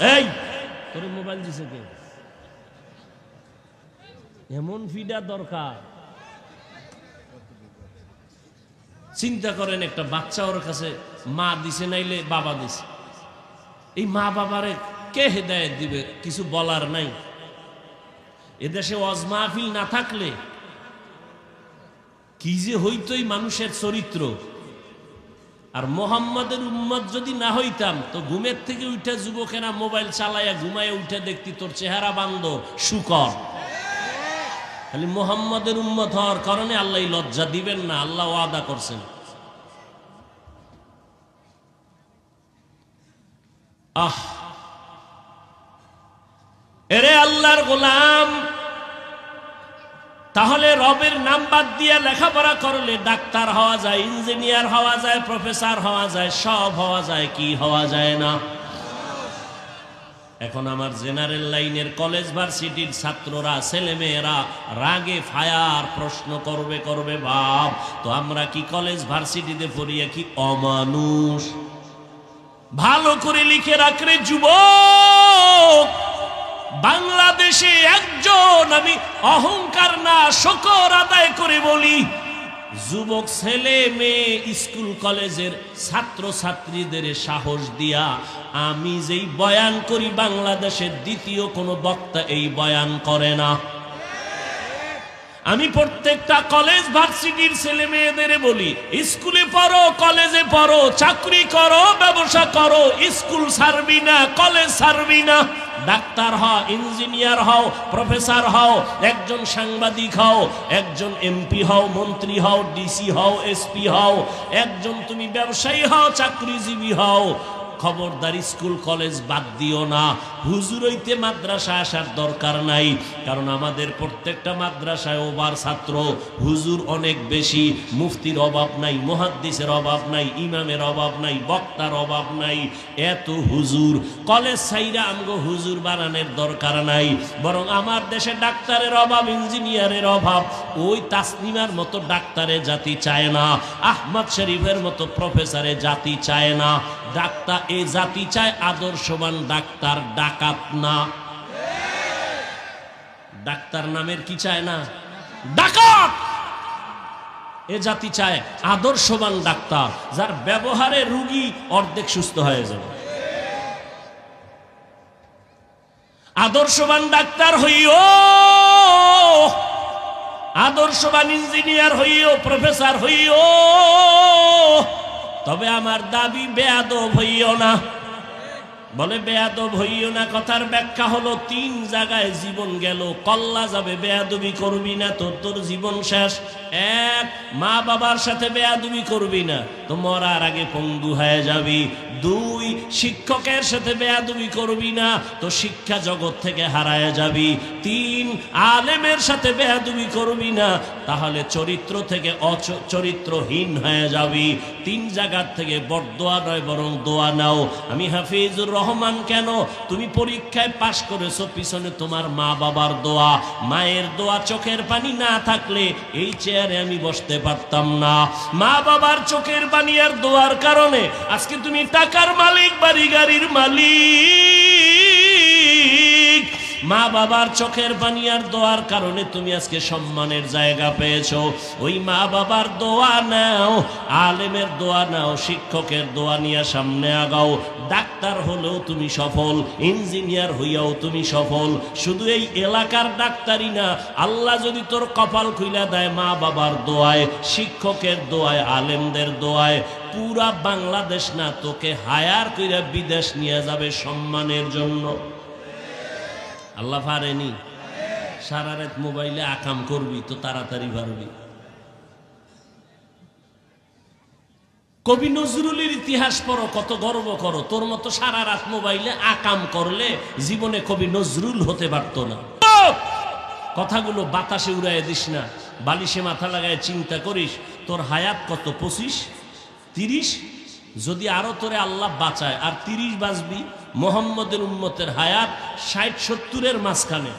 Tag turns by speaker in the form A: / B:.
A: এই, তোর মোবাইল দিছে কে? এমন ফিডা দরকার। চিন্তা করেন একটা বাচ্চা ওর কাছে মা দিছে নাইলে বাবা দিছে। এই মা বাবারে কে হেদায়ত দিবে? কিছু বলার নাই। এদেশে ওয়াজ মাহফিল না থাকলে কি যে হইতই মানুষের চরিত্র। আর মোহাম্মদের উম্মত যদি না হইতাম, তো ঘুমের থেকে উঠে যুবকেরা মোবাইল চালাইয়া ঘুমায় উঠে দেখতি তোর চেহারা বান্ধ, শুকর। খালি মোহাম্মদের উম্মত হওয়ার কারণে আল্লাহ লজ্জা দিবেন না, আল্লাহ ওয়াদা করছেন। আহ! এরে আল্লাহর গোলাম! তাহলে রবের নাম বাদ দিয়ে লেখাপড়া করলে ডাক্তার হওয়া যায়, ইঞ্জিনিয়ার হওয়া যায়, প্রফেসর হওয়া যায়, সব হওয়া যায়, কি হওয়া যায় না? এখন আমার জেনারেল লাইনের কলেজ ভার্সিটির ছাত্ররা, ছেলেমেয়েরা রাগে ফায়ার প্রশ্ন করবে করবে, বাপ, তো আমরা কি কলেজ ভার্সিটিতে পড়িয়া কি অমানুষ? ভালো করে লিখে রাখরে যুবক বাংলাদেশে একজন আমি অহংকার না শকর আদায় করে বলি, যুবক ছেলে মেয়ে স্কুল কলেজের ছাত্র ছাত্রীদের সাহস দিয়া আমি যেই বয়ান করি, বাংলাদেশের দ্বিতীয় কোনো বক্তা এই বয়ান করে না। আমি প্রত্যেকটা কলেজ ভার্সিটির ছেলে মেয়েদের বলি, স্কুলে পড়ো কলেজে পড়ো, চাকরি করো, ব্যবসা করো, স্কুল ছাড়বি না কলেজ ছাড়বি না। ডাক্তার হও ইঞ্জিনিয়ার হও প্রফেসর হও, একজন সাংবাদিক হও, একজন এমপি হও, মন্ত্রী হও ডিসি হও এসপি হও, একজন তুমি ব্যবসায়ী হও, চাকরিজীবী হও খবরদার স্কুল, কলেজ বাদ দিও না। হুজুর হইতে মাদ্রাসা আসার দরকার নাই, কারণ আমাদের প্রত্যেকটা মাদ্রাসায় ওবার ছাত্র হুজুর অনেক বেশি। মুফতির অভাব নাই, মহাদ্দিসের অভাব নাই, ইমামের অভাব নাই, বক্তার অভাব নাই। এত হুজুর, কলেজ সাইরা আমগো হুজুর বানানোর দরকার নাই। বরং আমার দেশে ডাক্তারের অভাব, ইঞ্জিনিয়ারের অভাব, ওই তাসনিমার মতো ডাক্তারে জাতি চায় না, আহমদ শরীফের মতো প্রফেসরে জাতি চায় না। ডাক্তার, এ জাতি চায় আদর্শবান ডাক্তার, ডাকাত না। ডাক্তার নামের কি চায় না? ডাকাত! এ জাতি চায় আদর্শবান ডাক্তার, যার ব্যবহারে রুগী অর্ধেক সুস্থ হয়ে যাবে। আদর্শবান ডাক্তার হইও, আদর্শবান ইঞ্জিনিয়ার হইও, প্রফেসর হইও তবে আমার দাবি বেয়াদব হইও না। বলে, বেয়াদব হইও না, কথার ব্যাখ্যা হলো, তিন জায়গায় জীবন গেল, কল্লা যাবে, বেয়াদবি করবি না তোর তোর জীবন শেষ। এক, মা বাবার সাথে বেয়াদবি করবি না, তো মরার আগে পঙ্গু হয়ে যাবি। দুই, শিক্ষকের সাথে বেয়াদবি করবি না, তো শিক্ষা জগৎ থেকে হারায় যাবি। তিন, আলেমের সাথে বেয়াদবি করবি না, তাহলে চরিত্র থেকে অচরিত্রহীন হয়ে যাবি। তিন জায়গার থেকে বরদোয়া নয়, বরং দোয়া নাও। আমি হাফিজুর রহমান কেন? তুমি পরীক্ষায় পাশ করেছ, পিছনে তোমার মা বাবার দোয়া। মায়ের দোয়া চোখের পানি না থাকলে এই চেয়ারে আমি বসতে পারতাম না। মা বাবার চোখের পানি আর দোয়ার কারণে আজকে তুমি টাকার মালিক, বাড়ি গাড়ির মালিক। মা বাবার চোখের পানি আর দোয়ার কারণে তুমি আজকে সম্মানের জায়গা পেয়েছ। ওই মা বাবার দোয়া নাও, আলেমের দোয়া নাও, শিক্ষকের দোয়া নিয়ে সামনে আগাও। ডাক্তার হলেও তুমি সফল, ইঞ্জিনিয়ার হইয়াও তুমি সফল। শুধু এই এলাকার ডাক্তারই না, আল্লাহ যদি তোর কপাল খুইলা দেয় মা বাবার দোয়ায়, শিক্ষকের দোয়ায়, আলেমদের দোয়ায়, পুরা বাংলাদেশ না, তোকে হায়ার কইরা বিদেশ নিয়ে যাবে সম্মানের জন্য। আল্লাহ পারেনি। সারা রাত মোবাইলে আকাম করবি, তো তাড়াতাড়ি পারবি। কবি নজরুলের ইতিহাস পড়ো, কত গর্ব করো। তোর মতো সারা রাত মোবাইলে আকাম করলে জীবনে কবি নজরুল হতে পারত না। কথাগুলো বাতাসে উড়াই দিস না। বালিশে মাথা লাগায় চিন্তা করিস, তোর হায়াত কত? পঁচিশ? তিরিশ? যদি আরও তোরে আল্লাহ বাঁচায় আর তিরিশ বাঁচবি মোহাম্মদের উম্মতের হায়াত ষাট সত্তরের মাঝখানে।